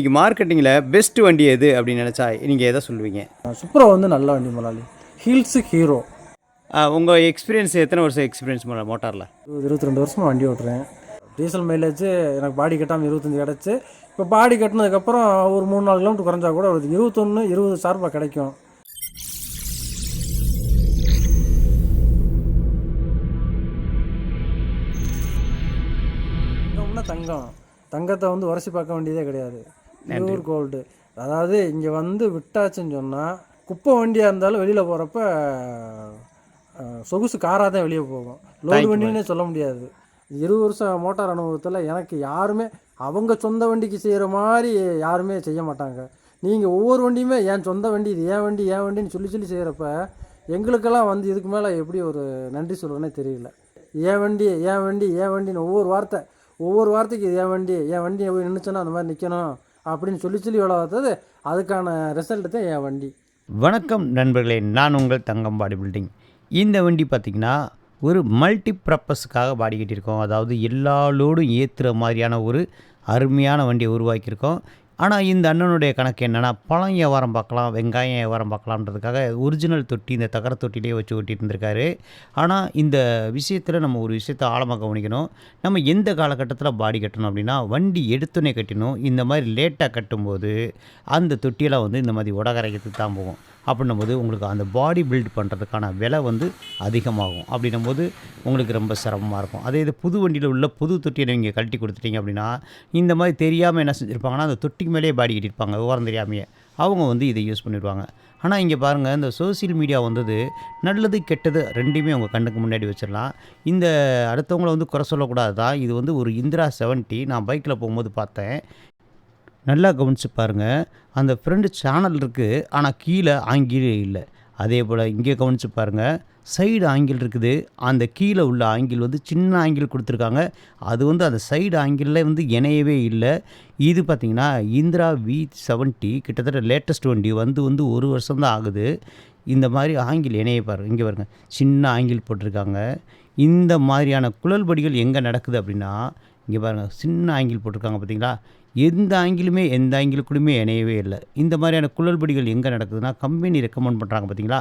இன்னைக்கு மார்க்கெட்டிங்கில் பெஸ்ட் வண்டி எது அப்படின்னு நினச்சா நீங்கள் எதை சொல்லுவீங்க? சுப்ரா வந்து நல்ல வண்டி முதலாளி. ஹீல்ஸு ஹீரோ உங்கள் எக்ஸ்பீரியன்ஸ் எத்தனை வருஷம் எக்ஸ்பீரியன்ஸ் மோட்டாரில் இருபது இருபத்தி ரெண்டு வருஷமாக வண்டி ஓட்டுறேன். டீசல் மைலேஜ் எனக்கு பாடி கட்டாமல் இருபத்தஞ்சி கிடச்சி. இப்போ பாடி கட்டினதுக்கப்புறம் ஒரு மூணு நாலு கிலோமீட்டர் குறைஞ்சா கூட ஒரு இருபத்தொன்று இருபது சார்பாக கிடைக்கும். தங்கம். தங்கத்தை வந்து உரசி பார்க்க வேண்டியதே கிடையாது. பியூர் கோல்டு அதாவது இங்கே வந்து விட்டாச்சுன்னு சொன்னால் குப்பை வண்டியாக இருந்தாலும் வெளியில் போகிறப்ப சொகுசு காராக தான் வெளியே போகும். லோடு வண்டின்னே சொல்ல முடியாது. இருபது வருஷம் மோட்டார் அனுபவத்தில் எனக்கு யாருமே அவங்க சொந்த வண்டிக்கு செய்கிற மாதிரி யாருமே செய்ய மாட்டாங்க. நீங்கள் ஒவ்வொரு வண்டியுமே என் சொந்த வண்டி இது ஏன் வண்டி ஏன் வண்டின்னு சொல்லி சொல்லி செய்கிறப்ப எங்களுக்கெல்லாம் வந்து இதுக்கு மேலே எப்படி ஒரு நன்றி சொல்கிறேனே தெரியல. ஏன் வண்டி ஏன் வண்டி ஏன் வண்டின்னு ஒவ்வொரு வார்த்தை ஒவ்வொரு வார்த்தைக்கு இது ஏன் வண்டி என் வண்டி போய் நின்றுச்சுன்னா அந்த மாதிரி நிற்கணும் அப்படின்னு சொல்லி சொல்லி விளாடுறது அதுக்கான ரிசல்ட்டு தான் என் வண்டி. வணக்கம் நண்பர்களே நான் உங்கள் தங்கம் பாடி பில்டிங். இந்த வண்டி பார்த்திங்கன்னா ஒரு மல்டி பர்பஸுக்காக பாடி கட்டியிருக்கோம். அதாவது எல்லா லோடும் ஏற்றுற மாதிரியான ஒரு அருமையான வண்டியை உருவாக்கியிருக்கோம். ஆனால் இந்த அண்ணனுடைய கணக்கு என்னென்னா பழம் வியாபாரம் பார்க்கலாம் வெங்காயம் வியாபாரம் பார்க்கலான்றதுக்காக ஒரிஜினல் தொட்டி இந்த தகர தொட்டிலே வச்சு ஓட்டிகிட்டு இருந்திருக்காரு. ஆனால் இந்த விஷயத்தில் நம்ம ஒரு விஷயத்தை ஆழமாக கவனிக்கணும். நம்ம எந்த காலகட்டத்தில் பாடி கட்டணும் அப்படின்னா வண்டி எடுத்துனே கட்டணும் இந்த மாதிரி லேட்டாக கட்டும்போது அந்த தொட்டியெல்லாம் வந்து இந்த மாதிரி உடகரைக்கிறதுக்கு தான் போகும். அப்படின்னும் போது உங்களுக்கு அந்த பாடி பில்ட் பண்ணுறதுக்கான விலை வந்து அதிகமாகும். அப்படின்னும் போது உங்களுக்கு ரொம்ப சிரமமாக இருக்கும். அதே இது புது வண்டியில் உள்ள புது தொட்டியை நீங்கள் கழட்டி கொடுத்துட்டீங்க அப்படின்னா இந்த மாதிரி தெரியாமல் என்ன செஞ்சுருப்பாங்கன்னா அந்த தொட்டிக்கு மேலேயே பாடி கட்டியிருப்பாங்க விவரம் தெரியாமையே. அவங்க வந்து இதை யூஸ் பண்ணிடுவாங்க. ஆனால் இங்கே பாருங்கள் இந்த சோசியல் மீடியா வந்தது நல்லது கெட்டது ரெண்டுமே உங்கள் கண்ணுக்கு முன்னாடி வச்சிடலாம் இந்த அடுத்தவங்கள வந்து குறை சொல்லக்கூடாது தான் இது வந்து ஒரு இந்திரா செவன்ட்டி நான் பைக்கில் போகும்போது பார்த்தேன். நல்லா கவனிச்சு பாருங்கள் அந்த ஃப்ரெண்டு சேனல் இருக்குது ஆனால் கீழே ஆங்கிலே இல்லை. அதே போல் இங்கே கவனித்து பாருங்கள் சைடு ஆங்கிள் இருக்குது. அந்த கீழே உள்ள ஆங்கிள் வந்து சின்ன ஆங்கிள் கொடுத்துருக்காங்க. அது வந்து அந்த சைடு ஆங்கிளில் வந்து இணையவே இல்லை. இது பார்த்திங்கன்னா இந்திரா வி செவன்ட்டி கிட்டத்தட்ட லேட்டஸ்ட் வண்டி வந்து வந்து ஒரு வருஷம் தான் ஆகுது. இந்த மாதிரி ஆங்கிள் இணைய பாருங்க. இங்கே பாருங்கள் சின்ன ஆங்கிள் போட்டிருக்காங்க. இந்த மாதிரியான குழல்படிகள் எங்கே நடக்குது அப்படின்னா இங்கே பாருங்கள் சின்ன ஆங்கிள் போட்டிருக்காங்க பார்த்தீங்களா எந்த ஆங்கிலுமே எந்த ஆங்கிலுக்குள்ளுமே இணையவே இல்லை. இந்த மாதிரியான குழல்படிகள் எங்கே நடக்குதுன்னா கம்பெனி ரெக்கமெண்ட் பண்ணுறாங்க பார்த்தீங்களா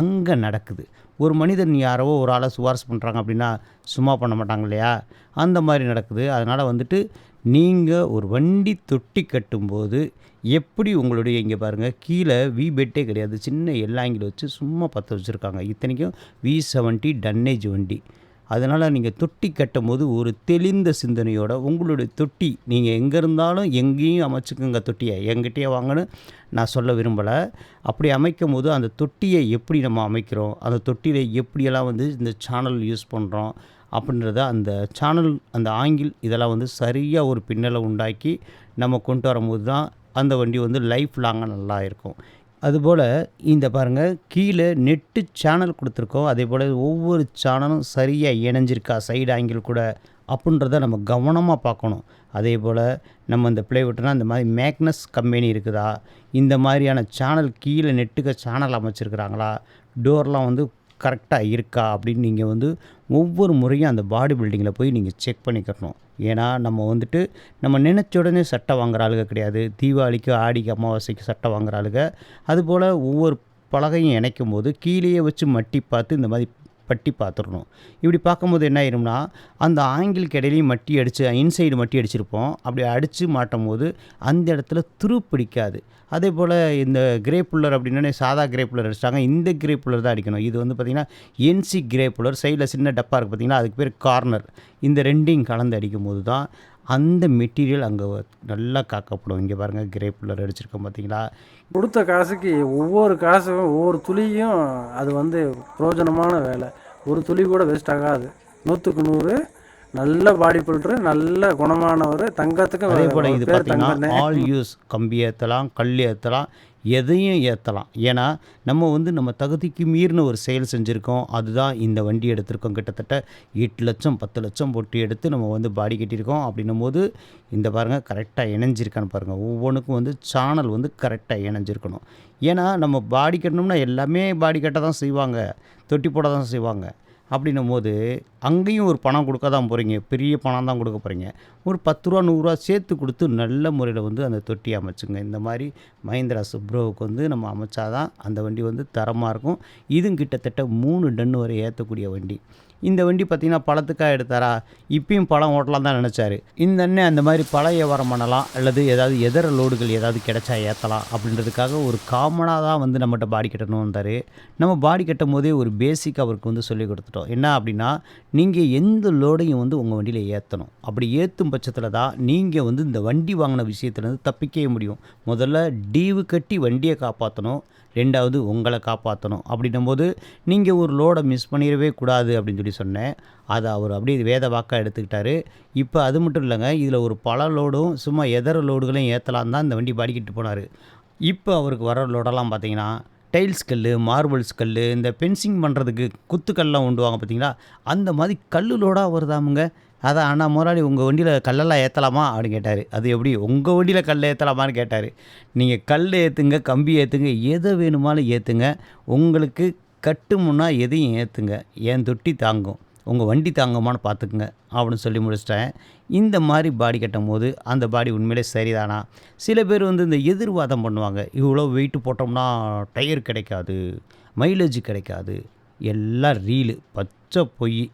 அங்கே நடக்குது. ஒரு மனிதன் யாரோ ஒரு ஆளை சிபாரிசு பண்ணுறாங்க அப்படின்னா சும்மா பண்ண மாட்டாங்க இல்லையா? அந்த மாதிரி நடக்குது. அதனால் வந்துட்டு நீங்கள் ஒரு வண்டி தொட்டி கட்டும்போது எப்படி உங்களுடைய இங்கே பாருங்கள் கீழே வி பெட்டே கிடையாது. சின்ன எல்லாங்கிலும் வச்சு சும்மா பற்ற வச்சுருக்காங்க. இத்தனைக்கும் வி செவன்ட்டி டன்னேஜ் வண்டி. அதனால் நீங்கள் தொட்டி கட்டும் போது ஒரு தெளிந்த சிந்தனையோட உங்களுடைய தொட்டி நீங்கள் எங்கே இருந்தாலும் எங்கேயும் அமைச்சுக்குங்க தொட்டியை. எங்கிட்டே வாங்கன்னு நான் சொல்ல விரும்பலை. அப்படி அமைக்கும் போது அந்த தொட்டியை எப்படி நம்ம அமைக்கிறோம்? அந்த தொட்டியில் எப்படியெல்லாம் வந்து இந்த சேனல் யூஸ் பண்ணுறோம் அப்படின்றத அந்த சேனல் அந்த ஆங்கிள் இதெல்லாம் வந்து சரியாக ஒரு பின்னலை உண்டாக்கி நம்ம கொண்டு வரும்போது தான் அந்த வண்டி வந்து லைஃப் லாங்காக நல்லா இருக்கும். அதுபோல் இந்த பாருங்கள் கீழே நெட்டு சேனல் கொடுத்துருக்கோம். அதே போல் ஒவ்வொரு சேனலும் சரியாக இணைஞ்சிருக்கா சைடு ஆங்கிள் கூட அப்படின்றத நம்ம கவனமாக பார்க்கணும். அதே போல் நம்ம இந்த ப்ளேவுட்னா இந்த மாதிரி மேக்னஸ் கம்பெனி இருக்குதா? இந்த மாதிரியான சேனல் கீழே நெட்டுக்க சேனல் அமைச்சிருக்கிறாங்களா? டோர்லாம் வந்து கரெக்டாக இருக்கா? அப்படின்னு நீங்கள் வந்து ஒவ்வொரு முறையும் அந்த பாடி பில்டிங்கில் போய் நீங்கள் செக் பண்ணிக்கணும். ஏன்னா நம்ம வந்துட்டு நம்ம நினச்ச உடனே சட்டை வாங்குற ஆளுக கிடையாது. தீபாவளிக்கு ஆடிக்கு அமாவாசைக்கு சட்டை வாங்குற ஆளுக அதுபோல் ஒவ்வொரு பலகையும் இணைக்கும் போது கீழேயே வச்சு மட்டி பார்த்து இந்த மாதிரி பட்டி பார்த்துடணும். இப்படி பார்க்கும்போது என்ன ஆயிரும்னா அந்த ஆங்கிளுக்கு இடையிலையும் மட்டி அடித்து இன்சைடு மட்டி அடிச்சிருப்போம். அப்படி அடித்து மாட்டும் போது அந்த இடத்துல துரு பிடிக்காது. அதே போல் இந்த கிரே புல்லர் அப்படின்னா சாதா கிரே புல்லர் அடிச்சிட்டாங்க. இந்த கிரே புல்லர் தான் அடிக்கணும். இது வந்து பார்த்திங்கன்னா என்சி கிரே புல்லர் சைடில் சின்ன டப்பா இருக்குது பார்த்திங்கன்னா அதுக்கு பேர் கார்னர் இந்த ரெண்டையும் கலந்து அடிக்கும் போது தான் அந்த மெட்டீரியல் அங்கே நல்லா காக்கப்படும். இங்கே பாருங்கள் கிரே புல்லர் அடிச்சிருக்கோம் பார்த்தீங்களா கொடுத்த காசுக்கு ஒவ்வொரு காசும் ஒவ்வொரு துளியும் அது வந்து பிரயோஜனமான வேலை. ஒரு துளி கூட வேஸ்ட் ஆகாது. நூற்றுக்கு நூறு நல்ல பாடி பில்டரு நல்ல குணமானவர் தங்கத்துக்கு அதே போல் இது பேர் பார்த்திங்கன்னா தங்கம்னே. ஆல் யூஸ் கம்பி ஏற்றலாம் கல் ஏற்றலாம் எதையும் ஏற்றலாம் ஏன்னா நம்ம வந்து நம்ம தகுதிக்கு மீறின ஒரு செயல் செஞ்சுருக்கோம். அதுதான் இந்த வண்டி எடுத்திருக்கோம். கிட்டத்தட்ட எட்டு லட்சம் பத்து லட்சம் போட்டு எடுத்து நம்ம வந்து பாடி கட்டியிருக்கோம். அப்படின்னும் போது இந்த பாருங்கள் கரெக்டாக இணைஞ்சிருக்கான்னு பாருங்கள் ஒவ்வொன்றுக்கும் வந்து சேனல் வந்து கரெக்டாக இணைஞ்சிருக்கணும். ஏன்னா நம்ம பாடி கட்டணும்னா எல்லாமே பாடி கட்ட தான் செய்வாங்க. தொட்டி போட தான் செய்வாங்க. அப்படின்னும் போது அங்கேயும் ஒரு பணம் கொடுக்க தான் போகிறீங்க பெரிய பணம் தான் கொடுக்க போகிறீங்க ஒரு பத்து ரூபா நூறுரூவா சேர்த்து கொடுத்து நல்ல முறையில் வந்து அந்த தொட்டி அமைச்சுங்க. இந்த மாதிரி மஹிந்திரா சுப்ரோவுக்கு வந்து நம்ம அமைச்சாதான் அந்த வண்டி வந்து தரமாக இருக்கும். இதுவும் கிட்டத்தட்ட மூணு டன் வரை ஏற்றக்கூடிய வண்டி. இந்த வண்டி பார்த்திங்கன்னா பழத்துக்காக எடுத்தாரா? இப்பயும் பழம் ஓட்டலாம் தான் நினச்சாரு. இந்த அண்ணன் அந்த மாதிரி பழ வியாபாரம் பண்ணலாம் அல்லது ஏதாவது எதிர லோடுகள் ஏதாவது கிடைச்சா ஏற்றலாம் அப்படின்றதுக்காக ஒரு காமனாக தான் வந்து நம்மகிட்ட பாடி கட்டணும் வந்தார் நம்ம பாடி கட்டும் போதே ஒரு பேசிக் அவருக்கு வந்து சொல்லி கொடுத்துட்டோம். என்ன அப்படின்னா நீங்கள் எந்த லோடையும் வந்து உங்கள் வண்டியில் ஏற்றணும் அப்படி ஏற்றும் பட்சத்தில் தான் நீங்கள் வந்து இந்த வண்டி வாங்கின விஷயத்துலேருந்து தப்பிக்கவே முடியும். முதல்ல டீவு கட்டி வண்டியை காப்பாற்றணும் ரெண்டாவது உங்களை காப்பாற்றணும் அப்படின்னும் போது நீங்கள் ஒரு லோடை மிஸ் பண்ணிடவே கூடாது அப்படின்னு சொல்லி சொன்னேன். அதை அவர் அப்படியே வேத வாக்காக எடுத்துக்கிட்டாரு. இப்போ அது மட்டும் இல்லைங்க இதில் ஒரு பல லோடும் சும்மா எதர லோடுகளையும் ஏற்றலாம் தான் இந்த வண்டி பாடிக்கிட்டு போனார். இப்போ அவருக்கு வர லோடெல்லாம் பார்த்தீங்கன்னா டைல்ஸ் கல் மார்பிள்ஸ் கல் இந்த பென்சிங் பண்ணுறதுக்கு குத்துக்கல்லாம் உண்டுவாங்க பார்த்தீங்களா? அந்த மாதிரி கல்லுலோடாக வருதாமுங்க. அதான் அண்ணா முதலாளி உங்கள் வண்டியில் கல்லெல்லாம் ஏற்றலாமா அப்படின்னு கேட்டார். அது எப்படி? உங்கள் வண்டியில் கல் ஏற்றலாமான்னு கேட்டார். நீங்கள் கல் ஏற்றுங்க கம்பி ஏற்றுங்க எதை வேணுமாலும் ஏற்றுங்க உங்களுக்கு கட்டுமுன்னா எதையும் ஏற்றுங்க ஏன் தொட்டி தாங்கும். உங்கள் வண்டி தாங்கமானு பார்த்துக்குங்க அப்படின்னு சொல்லி முடிச்சிட்டேன். இந்த மாதிரி பாடி கட்டும் போது அந்த பாடி உண்மையிலே சரிதானா? சில பேர் வந்து இந்த எதிர்வாதம் பண்ணுவாங்க. இவ்வளோ வெயிட் போட்டோம்னா டயர் கிடைக்காது மைலேஜ் கிடைக்காது எல்லாம் ரீலு பச்சை பொய்.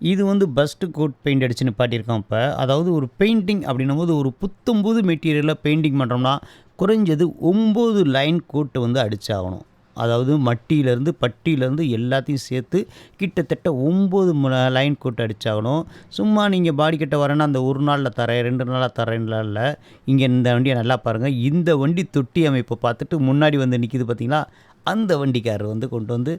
இது வந்து பஸ்ட்டு கோட் பெயிண்ட் அடிச்சு நிப்பாட்டியிருக்கோம் இப்போ. அதாவது ஒரு பெயிண்டிங் அப்படின்னும் போது ஒரு புத்தம்போது மெட்டீரியலில் பெயிண்டிங் பண்ணுறோம்னா குறைஞ்சது ஒம்பது லைன் கோட்டு வந்து அடிச்சாகணும். அதாவது மட்டியிலேருந்து பட்டியிலேருந்து எல்லாத்தையும் சேர்த்து கிட்டத்தட்ட ஒம்பது லைன் கூட்டு அடித்தாகணும் சும்மா நீங்கள் பாடி கிட்ட வரேன்னா அந்த ஒரு நாளில் தரேன் ரெண்டு நாளாக தரேன்லாம் இல்லை. இங்கே இந்த வண்டியை நல்லா பாருங்கள் இந்த வண்டி தொட்டி அமைப்பை பார்த்துட்டு முன்னாடி வந்து நிற்கிது பார்த்தீங்களா? அந்த வண்டிக்காரர் வந்து கொண்டு வந்து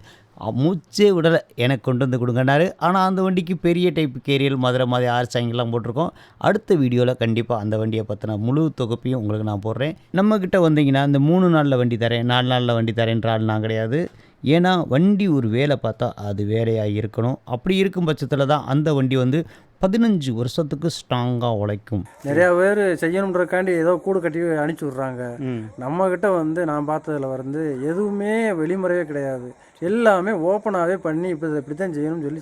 மூச்சே விடலை. எனக்கு கொண்டு வந்து கொடுங்கன்னாரு. ஆனால் அந்த வண்டிக்கு பெரிய டைப் கேரியல் மதுரை மாதிரி ஆர்ச்சாங்கெல்லாம் போட்டிருக்கோம். அடுத்த வீடியோவில் கண்டிப்பாக அந்த வண்டியை பற்றின முழு தொகுப்பையும் உங்களுக்கு நான் போடுறேன். நம்மக்கிட்ட வந்தீங்கன்னா இந்த மூணு நாளில் வண்டி தரேன் நாலு நாளில் வண்டி தரேன்ற ஆள் நான் கிடையாது. ஏன்னா வண்டி ஒரு வேலை பார்த்தா அது வேலையாக இருக்கணும். அப்படி இருக்கும் பட்சத்தில் தான் அந்த வண்டி வந்து பதினஞ்சு வருஷத்துக்கு ஸ்ட்ராங்காக உழைக்கும். நிறையா பேர் செய்யணுன்றக்காண்டி ஏதோ கூடு கட்டி அனுப்பிச்சி விட்றாங்க. நம்ம கிட்ட வந்து நான் பார்த்ததுல வந்து எதுவுமே வெளிமுறையே கிடையாது. எல்லாமே ஓப்பனாகவே பண்ணி இப்போ இப்படி தான் செய்யணும்னு சொல்லி